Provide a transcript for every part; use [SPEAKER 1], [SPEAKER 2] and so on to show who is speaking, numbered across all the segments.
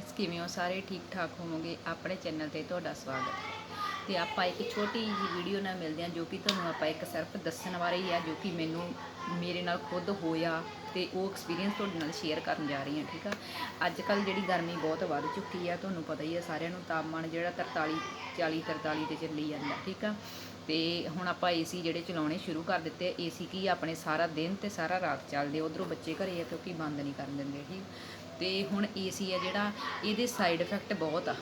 [SPEAKER 1] Friends ਕਿਵੇਂ ਹੋ? ਸਾਰੇ ਠੀਕ ਠਾਕ ਹੋਵੋਗੇ? ਆਪਣੇ ਚੈਨਲ ਤੇ ਤੁਹਾਡਾ ਸਵਾਗਤ ਹੈ। ਤੇ ਆਪਾਂ ਇੱਕ ਛੋਟੀ ਜਿਹੀ ਵੀਡੀਓ ਨਾਲ ਮਿਲਦੇ ਹਾਂ ਜੋ ਕਿ ਤੁਹਾਨੂੰ ਆਪਾਂ ਇੱਕ ਸਿਰਫ ਦੱਸਣ ਬਾਰੇ ਹੀ ਆ, ਜੋ ਕਿ ਮੈਨੂੰ ਮੇਰੇ ਨਾਲ ਖੁਦ ਹੋਇਆ ਤੇ ਉਹ ਐਕਸਪੀਰੀਅੰਸ ਤੁਹਾਡੇ ਨਾਲ ਸ਼ੇਅਰ ਕਰਨ ਜਾ ਰਹੀ ਹਾਂ, ਠੀਕ ਆ? ਅੱਜ ਕੱਲ ਜਿਹੜੀ ਗਰਮੀ ਬਹੁਤ ਵੱਧ ਚੁੱਕੀ ਆ, ਤੁਹਾਨੂੰ ਪਤਾ ਹੀ ਆ, ਸਾਰਿਆਂ ਨੂੰ ਤਾਪਮਾਨ ਜਿਹੜਾ 43 40 43 ਤੇ ਚੱਲੀ ਜਾਂਦਾ, ਠੀਕ ਆ? ਤੇ ਹੁਣ ਆਪਾਂ ਏਸੀ ਜਿਹੜੇ ਚਲਾਉਣੇ ਸ਼ੁਰੂ ਕਰ ਦਿੱਤੇ ਏਸੀ ਕੀ ਆਪਣੇ ਸਾਰਾ ਦਿਨ ਤੇ ਸਾਰਾ ਰਾਤ ਚੱਲਦੇ ਉਧਰੋਂ ਬੱਚੇ ਘਰੇ ਆ ਕਿਉਂਕਿ ਬੰਦ ਨਹੀਂ ਕਰਨ ਦਿੰਦੇ, ਠੀਕ? ਤੇ ਹੁਣ ਏਸੀ ਆ ਜਿਹੜਾ, ਇਹਦੇ ਸਾਈਡ ਇਫੈਕਟ ਬਹੁਤ ਆ।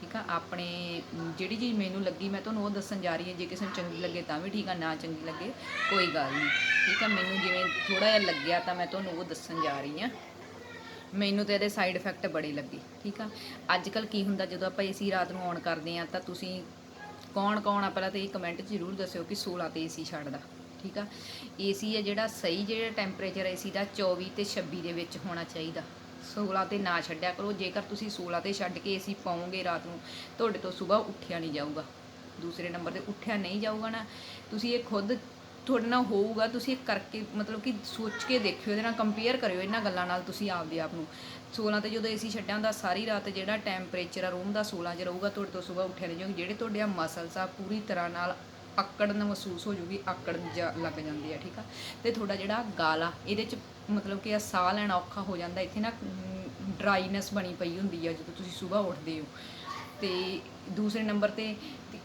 [SPEAKER 1] ਠੀਕ ਆ? ਆਪਣੇ, ਜਿਹੜੀ ਚੀਜ਼ ਮੈਨੂੰ ਲੱਗੀ, ਮੈਂ ਤੁਹਾਨੂੰ ਉਹ ਦੱਸਣ ਜਾ ਰਹੀ ਹਾਂ। ਜੇ ਕਿਸੇ ਨੂੰ ਚੰਗੀ ਲੱਗੇ ਤਾਂ ਵੀ ਠੀਕ ਆ, ਨਾ ਚੰਗੀ ਲੱਗੇ, ਕੋਈ ਗੱਲ ਨਹੀਂ। ਠੀਕ ਆ? ਮੈਨੂੰ ਜਿਵੇਂ ਥੋੜਾ ਜਿਹਾ ਲੱਗਿਆ ਤਾਂ ਮੈਂ ਤੁਹਾਨੂੰ ਉਹ ਦੱਸਣ ਜਾ ਰਹੀ ਹਾਂ। ਮੈਨੂੰ ਤੇ ਇਹਦੇ ਸਾਈਡ ਇਫੈਕਟ ਬੜੇ ਲੱਗੇ। ਠੀਕ ਆ? ਅੱਜ ਕੱਲ ਕੀ ਹੁੰਦਾ, ਜਦੋਂ ਆਪਾਂ ਏਸੀ ਰਾਤ ਨੂੰ ਔਨ ਕਰਦੇ ਆ ਤਾਂ ਤੁਸੀਂ ਕੌਣ ਕੌਣ ਆ? ਪਹਿਲਾਂ ਤਾਂ ਇਹ ਕਮੈਂਟ ਜ਼ਰੂਰ ਦੱਸਿਓ ਕਿ 16 ਤੇ ਏਸੀ ਛੱਡਦਾ। ਠੀਕ ਆ? ਏਸੀ ਹੈ ਜਿਹੜਾ ਸਹੀ ਜਿਹੜਾ ਟੈਂਪਰੇਚਰ ਏਸੀ ਦਾ 24 ਤੇ 26 ਦੇ ਵਿੱਚ ਹੋਣਾ ਚਾਹੀਦਾ। 16 ਤੇ ਨਾ ਛੱਡਿਆ ਕਰੋ। ਜੇਕਰ ਤੁਸੀਂ 16 ਤੇ ਛੱਡ ਕੇ ਏਸੀ ਪਾਉਂਗੇ ਰਾਤ ਨੂੰ, ਤੁਹਾਡੇ ਤੋਂ ਸਵੇਰ ਉੱਠਿਆ ਨਹੀਂ ਜਾਊਗਾ। ਦੂਸਰੇ ਨੰਬਰ ਤੇ ਉੱਠਿਆ ਨਹੀਂ ਜਾਊਗਾ ਨਾ। ਤੁਸੀਂ ਇਹ ਖੁਦ ਤੁਹਾਡੇ ਨਾਲ ਹੋਊਗਾ। ਤੁਸੀਂ ਇਹ ਕਰਕੇ ਮਤਲਬ ਕਿ ਸੋਚ ਕੇ ਦੇਖਿਓ, ਇਹਦੇ ਨਾਲ ਕੰਪੇਅਰ ਕਰਿਓ ਇਹਨਾਂ ਗੱਲਾਂ ਨਾਲ ਤੁਸੀਂ ਆਪਦੇ ਆਪ ਨੂੰ। 16 ਤੇ ਜਦੋਂ ਏਸੀ ਛੱਡਿਆ ਹੁੰਦਾ, ਸਾਰੀ ਰਾਤ ਜਿਹੜਾ ਟੈਂਪਰੇਚਰ ਆ ਰੂਮ ਦਾ 16 'ਚ ਰਹੂਗਾ, ਤੁਹਾਡੇ ਤੋਂ ਸਵੇਰ ਉੱਠਿਆ ਨਹੀਂ ਜਾਊਗਾ। ਜਿਹੜੇ ਤੁਹਾਡੇ ਆ ਮਸਲਸ ਆ, ਪੂਰੀ ਤਰ੍ਹਾਂ ਨਾਲ ਆਕੜਨ ਮਹਿਸੂਸ ਹੋ ਜੂਗੀ ਆਕੜਨ ਜਾ- ਲੱਗ ਜਾਂਦੀ ਆ, ਠੀਕ ਆ? ਤੇ ਤੁਹਾਡਾ ਜਿਹੜਾ ਗਾਲ ਆ ਇਹਦੇ 'ਚ ਮਤਲਬ ਕਿ ਆ ਸਾਹ ਲੈਣਾ ਔਖਾ ਹੋ ਜਾਂਦਾ, ਇੱਥੇ ਨਾ ਡਰਾਈਨੈਸ ਬਣੀ ਪਈ ਹੁੰਦੀ ਆ, ਜਦੋਂ ਤੁਸੀਂ ਸਵੇਰ ਉੱਠਦੇ ਹੋ। ਤੇ ਦੂਸਰੇ ਨੰਬਰ ਤੇ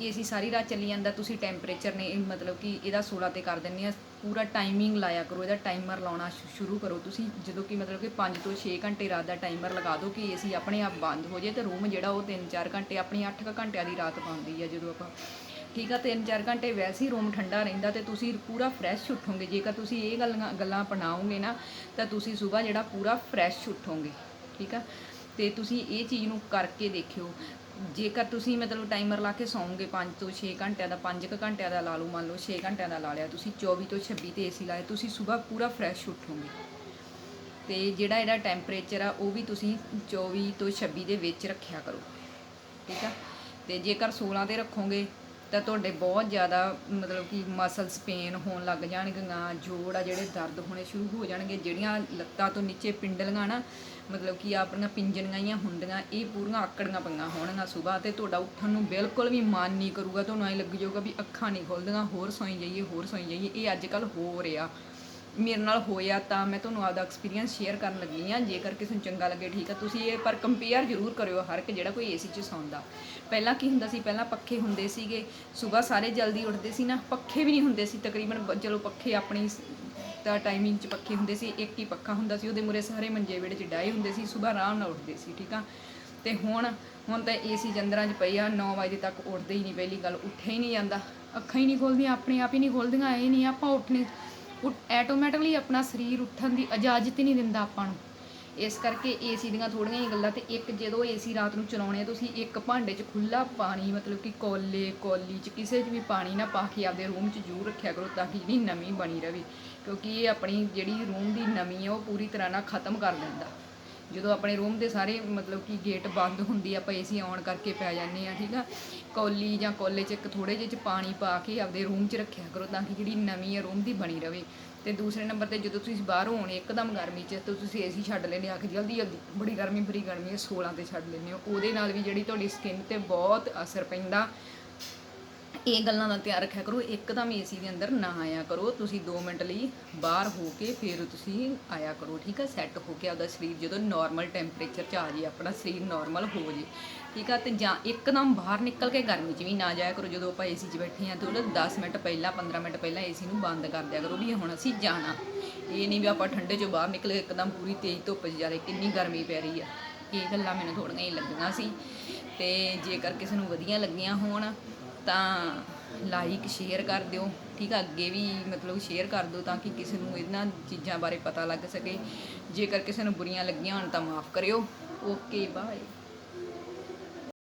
[SPEAKER 1] ਏਸੀ ਸਾਰੀ ਰਾਤ ਚੱਲੀ ਜਾਂਦਾ, ਤੁਸੀਂ ਟੈਂਪਰੇਚਰ ਨੇ ਮਤਲਬ ਕਿ ਇਹਦਾ 16 ਤੇ ਕਰ ਦਿੰਦੇ ਆ, ਪੂਰਾ ਟਾਈਮਿੰਗ ਲਾਇਆ ਕਰੋ, ਇਹਦਾ ਟਾਈਮਰ ਲਾਉਣਾ ਸ਼ੁ- ਸ਼ੁਰੂ ਕਰੋ। ਤੁਸੀਂ ਜਦੋਂ ਕਿ ਮਤਲਬ ਕਿ 5 ਤੋਂ 6 ਘੰਟੇ ਰਾਤ ਦਾ ਟਾਈਮਰ ਲਗਾ ਦਿਓ ਕਿ ਏਸੀ ਆਪਣੇ ਆਪ ਬੰਦ ਹੋ ਜਾਏ ਤੇ ਰੂਮ ਜਿਹੜਾ ਉਹ 3-4 ਘੰਟੇ, ਆਪਣੀ 8 ਘੰਟਿਆਂ ਦੀ ਰਾਤ ਪਾਉਂਦੀ ਆ, ਜਦੋਂ ਆਪਾਂ ਠੀਕ ਆ 3-4 ਘੰਟੇ ਵੈਸੇ ਹੀ ਰੂਮ ਠੰਡਾ ਰਹਿੰਦਾ ਤੇ ਤੁਸੀਂ ਪੂਰਾ ਫਰੈਸ਼ ਉੱਠੋਗੇ। ਜੇਕਰ ਤੁਸੀਂ ਇਹ ਗੱਲਾਂ ਗੱਲਾਂ ਅਪਣਾਓਗੇ ਨਾ, ਤਾਂ ਤੁਸੀਂ ਸਵੇਰ ਜਿਹੜਾ ਪੂਰਾ ਫਰੈਸ਼ ਉੱਠੋਗੇ, ਠੀਕ ਆ? ਤੇ ਤੁਸੀਂ ਇਹ ਚੀਜ਼ ਨੂੰ ਕਰਕੇ ਦੇਖਿਓ। ਜੇਕਰ ਤੁਸੀਂ ਮਤਲਬ ਟਾਈਮਰ ਲਾ ਕੇ ਸੌਂਗੇ 5 ਤੋਂ 6 ਘੰਟਿਆਂ ਦਾ 5 ਕੁ ਘੰਟਿਆਂ ਦਾ ਲਾ ਲਓ, ਮੰਨ ਲਓ 6 ਘੰਟਿਆਂ ਦਾ ਲਾ ਲਿਆ, ਤੁਸੀਂ 24 ਤੋਂ 26 ਤੇ ਏਸੀ ਲਾਇਆ, ਤੁਸੀਂ ਸਵੇਰ ਪੂਰਾ ਫਰੈਸ਼ ਉੱਠੋਗੇ। ਤੇ ਜਿਹੜਾ ਇਹਦਾ ਟੈਂਪਰੇਚਰ ਆ, ਉਹ ਵੀ ਤੁਸੀਂ 24 ਤੋਂ 26 ਦੇ ਵਿੱਚ ਰੱਖਿਆ ਕਰੋ, ਠੀਕ ਆ? ਤੇ ਜੇਕਰ 16 ਤੇ ਰੱਖੋਗੇ ਤਾਂ ਤੁਹਾਡੇ ਬਹੁਤ ਜ਼ਿਆਦਾ ਮਤਲਬ ਕਿ ਮਸਲਸ ਪੇਨ ਹੋਣ ਲੱਗ ਜਾਣਗੀਆਂ, ਜੋੜ ਆ ਜਿਹੜੇ ਦਰਦ ਹੋਣੇ ਸ਼ੁਰੂ ਹੋ ਜਾਣਗੇ, ਜਿਹੜੀਆਂ ਲੱਤਾਂ ਤੋਂ ਨੀਚੇ ਪਿੰਡਲੀਆਂ ਨਾ, ਮਤਲਬ ਕਿ ਆਪਣੀਆਂ ਪਿੰਜਣੀਆਂ ਹੀ ਹੁੰਦੀਆਂ, ਇਹ ਪੂਰੀਆਂ ਆਕੜੀਆਂ ਪਈਆਂ ਹੋਣਗੀਆਂ ਸਵੇਰ ਤੇ, ਤੁਹਾਡਾ ਉੱਠਣ ਨੂੰ ਬਿਲਕੁਲ ਵੀ ਮਨ ਨਹੀਂ ਕਰੂਗਾ, ਤੁਹਾਨੂੰ ਐਂ ਲੱਗ ਜਾਊਗਾ ਵੀ ਅੱਖਾਂ ਨਹੀਂ ਖੁੱਲਦੀਆਂ, ਹੋਰ ਸੌਈ ਜਾਈਏ, ਹੋਰ ਸੌਈ ਜਾਈਏ, ਇਹ ਅੱਜ ਕੱਲ ਹੋ ਰਿਹਾ। ਮੇਰੇ ਨਾਲ ਹੋਇਆ ਤਾਂ ਮੈਂ ਤੁਹਾਨੂੰ ਆਪਦਾ ਐਕਸਪੀਰੀਅੰਸ ਸ਼ੇਅਰ ਕਰਨ ਲੱਗੀ ਆ ਜੇਕਰ ਕਿਸੇ ਨੂੰ ਚੰਗਾ ਲੱਗੇ, ਠੀਕ ਆ, ਤੁਸੀਂ ਇਹ, ਪਰ ਕੰਪੇਅਰ ਜ਼ਰੂਰ ਕਰਿਓ ਹਰ ਇੱਕ ਜਿਹੜਾ ਕੋਈ ਏਸੀ 'ਚ ਸੌਂਦਾ ਪਹਿਲਾਂ ਕੀ ਹੁੰਦਾ ਸੀ, ਪਹਿਲਾਂ ਪੱਖੇ ਹੁੰਦੇ ਸੀਗੇ। ਸਵੇਰ ਸਾਰੇ ਜਲਦੀ ਉੱਠਦੇ ਸੀ ਨਾ, ਪੱਖੇ ਵੀ ਨਹੀਂ ਹੁੰਦੇ ਸੀ। ਤਕਰੀਬਨ ਚਲੋ ਪੱਖੇ ਆਪਣੀ ਸ- ਟਾਈਮਿੰਗ 'ਚ ਪੱਖੇ ਹੁੰਦੇ ਸੀ, ਇੱਕ ਹੀ ਪੱਖਾ ਹੁੰਦਾ ਸੀ, ਉਹਦੇ ਮੂਰੇ ਸਾਰੇ ਮੰਜੇ ਵਿਹੜੇ 'ਚ ਡਾਏ ਹੁੰਦੇ ਸੀ, ਸਵੇਰ ਆਰਾਮ ਨਾਲ ਉੱਠਦੇ ਸੀ, ਠੀਕ ਆ। ਤੇ ਹੁਣ ਹੁਣ ਤਾਂ ਏਸੀ ਜੰਦਰਾਂ 'ਚ ਪਈ ਆ 9 ਵਜੇ ਤੱਕ ਉੱਠਦੇ ਹੀ ਨਹੀਂ, ਪਹਿਲੀ ਗੱਲ ਉੱਠਿਆ ਹੀ ਨਹੀਂ ਜਾਂਦਾ। ਅੱਖਾਂ ਹੀ ਨਹੀਂ ਖੋਲਦੀਆਂ, ਆਪਣੇ ਆਪ ਹੀ ਨਹੀਂ ਖੋਲਦੀਆਂ ਇਹ ਨਹੀਂ ਆਪਾਂ ਉੱਠਣੇ। ਆਟੋਮੈਟਿਕਲੀ ਆਪਣਾ ਸਰੀਰ ਉੱਠਣ ਦੀ ਇਜਾਜ਼ਤ ਹੀ ਨਹੀਂ ਦਿੰਦਾ ਆਪਾਂ ਨੂੰ। ਇਸ ਕਰਕੇ ਏਸੀ ਦੀਆਂ ਥੋੜੀਆਂ ਹੀ ਗੱਲਾਂ ਤੇ ਇੱਕ ਜਦੋਂ ਏਸੀ ਰਾਤ ਨੂੰ ਚਲਾਉਣੇ ਆ, ਤੁਸੀਂ ਇੱਕ ਭਾਂਡੇ 'ਚ ਖੁੱਲਾ ਪਾਣੀ, ਮਤਲਬ ਕਿ ਕੋਲੇ, ਕੋਲੀ 'ਚ ਕਿਸੇ 'ਚ ਵੀ ਪਾਣੀ ਨਾ ਪਾ ਕੇ ਆਪਦੇ ਰੂਮ 'ਚ ਜ਼ਰੂਰ ਰੱਖਿਆ ਕਰੋ ਤਾਂ ਕਿ ਜਿਹੜੀ ਨਮੀ ਬਣੀ ਰਹੇ ਕਿਉਂਕਿ ਇਹ ਆਪਣੀ ਜਿਹੜੀ ਰੂਮ ਦੀ ਨਮੀ ਹੈ ਉਹ ਪੂਰੀ ਤਰ੍ਹਾਂ ਨਾਲ ਖਤਮ ਕਰ ਦਿੰਦਾ। ਜਦੋਂ ਆਪਣੇ ਰੂਮ ਦੇ ਸਾਰੇ ਮਤਲਬ ਕਿ ਗੇਟ ਬੰਦ ਹੁੰਦੀ ਆ, ਆਪਾਂ ਏਸੀ ਔਨ ਕਰਕੇ ਪੈ ਜਾਂਦੇ ਆ, ਠੀਕ ਆ? ਕੌਲੀ ਜਾਂ ਕੋਲੇ 'ਚ ਇੱਕ ਥੋੜੇ ਜਿਹੇ 'ਚ ਪਾਣੀ ਪਾ ਕੇ ਆਪਦੇ ਰੂਮ 'ਚ ਰੱਖਿਆ ਕਰੋ ਤਾਂ ਕਿ ਜਿਹੜੀ ਨਵੀਂ ਆ ਰੂਮ ਦੀ ਬਣੀ ਰਵੇ। ਤੇ ਦੂਸਰੇ ਨੰਬਰ ਤੇ ਜਦੋਂ ਤੁਸੀਂ ਬਾਹਰੋਂ ਆਉਣੇ ਇੱਕਦਮ ਗਰਮੀ 'ਚ, ਤਾਂ ਤੁਸੀਂ ਏਸੀ ਛੱਡ ਲੈਣੇ ਆ। ਕੇ ਜਲਦੀ ਜਲਦੀ ਬੜੀ ਗਰਮੀ ਬੜੀ ਗਰਮੀ ਹੈ 16 ਤੇ ਛੱਡ ਲੈਂਦੇ ਹੋ ਉਹਦੇ ਨਾਲ ਵੀ ਜਿਹੜੀ ਤੁਹਾਡੀ ਸਕਿਨ ਤੇ ਬਹੁਤ ਅਸਰ ਪੈਂਦਾ। ਇਹ ਗੱਲਾਂ ਦਾ ਧਿਆਨ ਰੱਖਿਆ ਕਰੋ, ਇੱਕਦਮ ਏਸੀ ਦੇ ਅੰਦਰ ਨਾ ਆਇਆ ਕਰੋ। ਤੁਸੀਂ 2 ਮਿੰਟ ਲਈ ਬਾਹਰ ਹੋ ਕੇ ਫਿਰ ਤੁਸੀਂ ਆਇਆ ਕਰੋ, ਠੀਕ ਆ? ਸੈੱਟ ਹੋ ਕੇ ਆਪਦਾ ਸਰੀਰ ਜਦੋਂ ਨਾਰਮਲ ਟੈਂਪਰੇਚਰ 'ਚ ਆ ਜੇ ਆਪਣਾ ਸਰੀਰ ਨਾਰਮਲ ਹੋ ਜੇ ਠੀਕ ਆ? ਤੇ ਜਾਂ ਇੱਕਦਮ ਬਾਹਰ ਨਿਕਲ ਕੇ ਗਰਮੀ 'ਚ ਵੀ ਨਾ ਜਾਇਆ ਕਰੋ, ਜਦੋਂ ਆਪਾਂ ਏਸੀ 'ਚ ਬੈਠੇ ਆ ਤੇ ਉਹਦਾ 10 ਮਿੰਟ ਪਹਿਲਾਂ 15 ਮਿੰਟ ਪਹਿਲਾਂ ਏਸੀ ਨੂੰ ਬੰਦ ਕਰ ਦਿਆ ਕਰੋ ਵੀ ਹੁਣ ਅਸੀਂ ਜਾਣਾ। ਇਹ ਨਹੀਂ ਵੀ ਆਪਾਂ ਠੰਡੇ 'ਚੋਂ ਬਾਹਰ ਨਿਕਲੇ, ਇੱਕਦਮ ਪੂਰੀ ਤੇਜ਼ ਧੁੱਪ 'ਚ ਜਾ ਰਹੇ, ਕਿੰਨੀ ਗਰਮੀ ਪੈ ਰਹੀ ਆ। ਇਹ ਗੱਲਾਂ ਮੈਨੂੰ ਥੋੜੀਆਂ ਹੀ ਲੱਗੀਆਂ ਸੀ। ਤੇ ਜੇਕਰ ਕਿਸੇ ਨੂੰ ਵਧੀਆ ਲੱਗੀਆਂ ਹੋਣ ਤਾਂ ਲਾਈਕ ਸ਼ੇਅਰ ਕਰ ਦਿਓ। ਠੀਕ ਆ, ਅੱਗੇ ਵੀ ਮਤਲਬ ਸ਼ੇਅਰ ਕਰ ਦਿਓ ਤਾਂ ਕਿ ਕਿਸੇ ਨੂੰ ਇਹਨਾਂ ਚੀਜ਼ਾਂ ਬਾਰੇ ਪਤਾ ਲੱਗ ਸਕੇ। ਜੇਕਰ ਕਿਸੇ ਨੂੰ ਬੁਰੀਆਂ ਲੱਗੀਆਂ ਹੋਣ ਤਾਂ ਮਾਫ ਕਰਿਓ। Okay bye